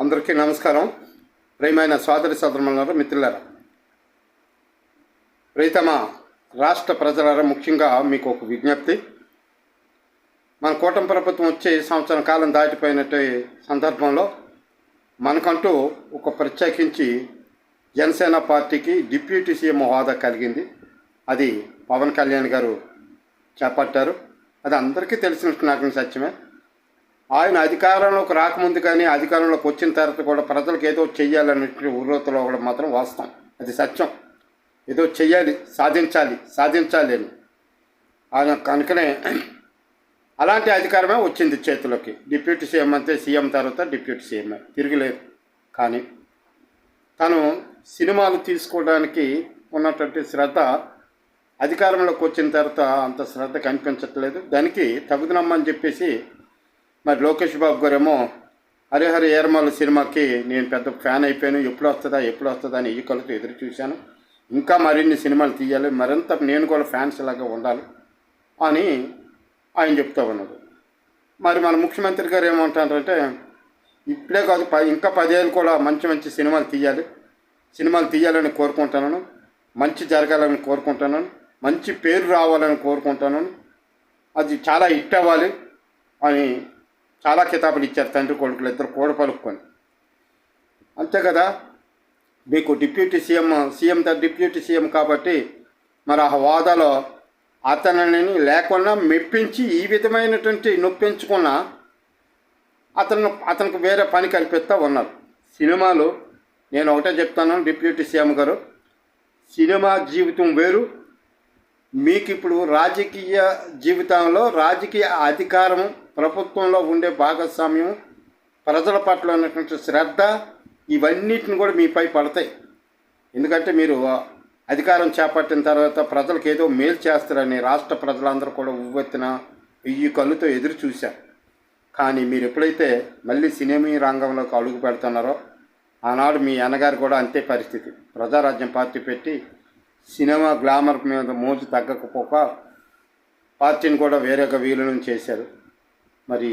అందరికీ నమస్కారం. ప్రియమైన సోదరి సోదరులారా మిత్రులారా. ప్రీతమ రాష్ట్ర ప్రజలారా ముఖ్యంగా మీకు ఒక విజ్ఞప్తి. మన కూటమి ప్రభుత్వం వచ్చి సంవత్సరం కాలం దాటిపోయినట్టు సందర్భంలో మనకంటూ ఒక ప్రత్యేకించి జనసేన పార్టీకి డిప్యూటీ సీఎం హోదా కలిగింది. అది పవన్ కళ్యాణ్ గారు చేపట్టారు. అది అందరికీ తెలిసిన నాకు సత్యమే. ఆయన అధికారంలోకి రాకముందు కానీ అధికారంలోకి వచ్చిన తర్వాత కూడా ప్రజలకు ఏదో చెయ్యాలన్నట్టు ఉర్రతలో కూడా మాత్రం వాస్తవం. అది సత్యం. ఏదో చెయ్యాలి సాధించాలి సాధించాలి అని. ఆయన కనుకనే అలాంటి అధికారమే వచ్చింది చేతిలోకి. డిప్యూటీ సీఎం అంటే సీఎం తర్వాత డిప్యూటీ సీఎం. తిరగలేదు. కానీ తను సినిమాలు తీసుకోవడానికి ఉన్నటువంటి శ్రద్ధ అధికారంలోకి వచ్చిన తర్వాత అంత శ్రద్ధ కనిపించట్లేదు. దానికి తగుదనమ్మని చెప్పేసి మరి లోకేష్ బాబు గారేమో హరిహర ఏరమల్ల సినిమాకి నేను పెద్ద ఫ్యాన్ అయిపోయాను. ఎప్పుడు వస్తుందా ఎప్పుడు వస్తుందా అని ఈకలతో ఎదురు చూశాను. ఇంకా మరిన్ని సినిమాలు తీయాలి. మరింత నేను కూడా ఫ్యాన్స్ లాగా ఉండాలి అని ఆయన చెప్తా ఉన్నాడు. మరి మన ముఖ్యమంత్రి గారు ఏమంటారంటే ఇప్పుడే కాదు ఇంకా పదేళ్ళు కూడా మంచి మంచి సినిమాలు తీయాలి. సినిమాలు తీయాలని కోరుకుంటున్నాను. మంచి జరగాలని కోరుకుంటున్నాను. మంచి పేరు రావాలని కోరుకుంటున్నాను. అది చాలా హిట్ అవ్వాలి అని చాలా కితాబులు ఇచ్చారు తండ్రి కొడుకులు ఇద్దరు కూడ పలుక్కొని. అంతే కదా? మీకు deputy CM CM the deputy CM కాబట్టి మరి ఆ హోదాలో అతనిని లేకుండా మెప్పించి ఈ విధమైనటువంటి నొప్పించుకున్న అతను అతనికి వేరే పని కల్పిస్తూ ఉన్నారు. సినిమాలు నేను ఒకటే చెప్తాను డిప్యూటీ సీఎం గారు సినిమా జీవితం వేరు. మీకు ఇప్పుడు రాజకీయ జీవితంలో రాజకీయ అధికారం ప్రభుత్వంలో ఉండే భాగస్వామ్యం ప్రజల పట్ల ఉన్నటువంటి శ్రద్ధ ఇవన్నిటిని కూడా మీపై పడతాయి. ఎందుకంటే మీరు అధికారం చేపట్టిన తర్వాత ప్రజలకు ఏదో మేలు చేస్తారని రాష్ట్ర ప్రజలందరూ కూడా ఉవ్వెత్తిన వెయ్యి కళ్ళుతో ఎదురు చూశారు. కానీ మీరు ఎప్పుడైతే మళ్ళీ సినిమా రంగంలోకి అడుగు పెడుతున్నారో ఆనాడు మీ అన్నగారు కూడా అంతే పరిస్థితి. ప్రజారాజ్యం పార్టీ పెట్టి సినిమా గ్లామర్ మీద మోజు తగ్గకపోక పార్టీని కూడా వేరొక వీలును చేశారు. మరి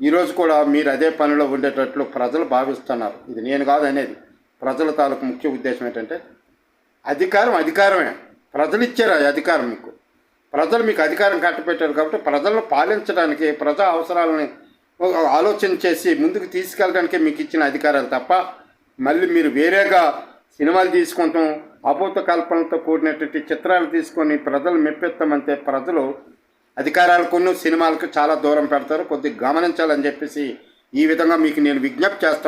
ఈరోజు కూడా మీరు అదే పనిలో ఉండేటట్లు ప్రజలు భావిస్తున్నారు. ఇది నేను కాదు అనేది. ప్రజల తాలూకు ముఖ్య ఉద్దేశం ఏంటంటే అధికారం అధికారమే. ప్రజలు ఇచ్చారు ఆ అధికారం మీకు. ప్రజలు మీకు అధికారం కట్టపెట్టారు కాబట్టి ప్రజలను పాలించడానికి ప్రజా అవసరాలని ఆలోచన చేసి ముందుకు తీసుకెళ్ళడానికే మీకు ఇచ్చిన అధికారాలు తప్ప మళ్ళీ మీరు వేరేగా సినిమాలు తీసుకుంటాం అభూత కల్పనలతో కూడినటువంటి చిత్రాలు తీసుకొని ప్రజలు మెప్పెత్తామంటే ప్రజలు అధికారాలకును సినిమాలకు చాలా దూరం పెడతారు. కొద్దిగా గమనించాలని చెప్పేసి ఈ విధంగా మీకు నేను విజ్ఞప్తి చేస్తాను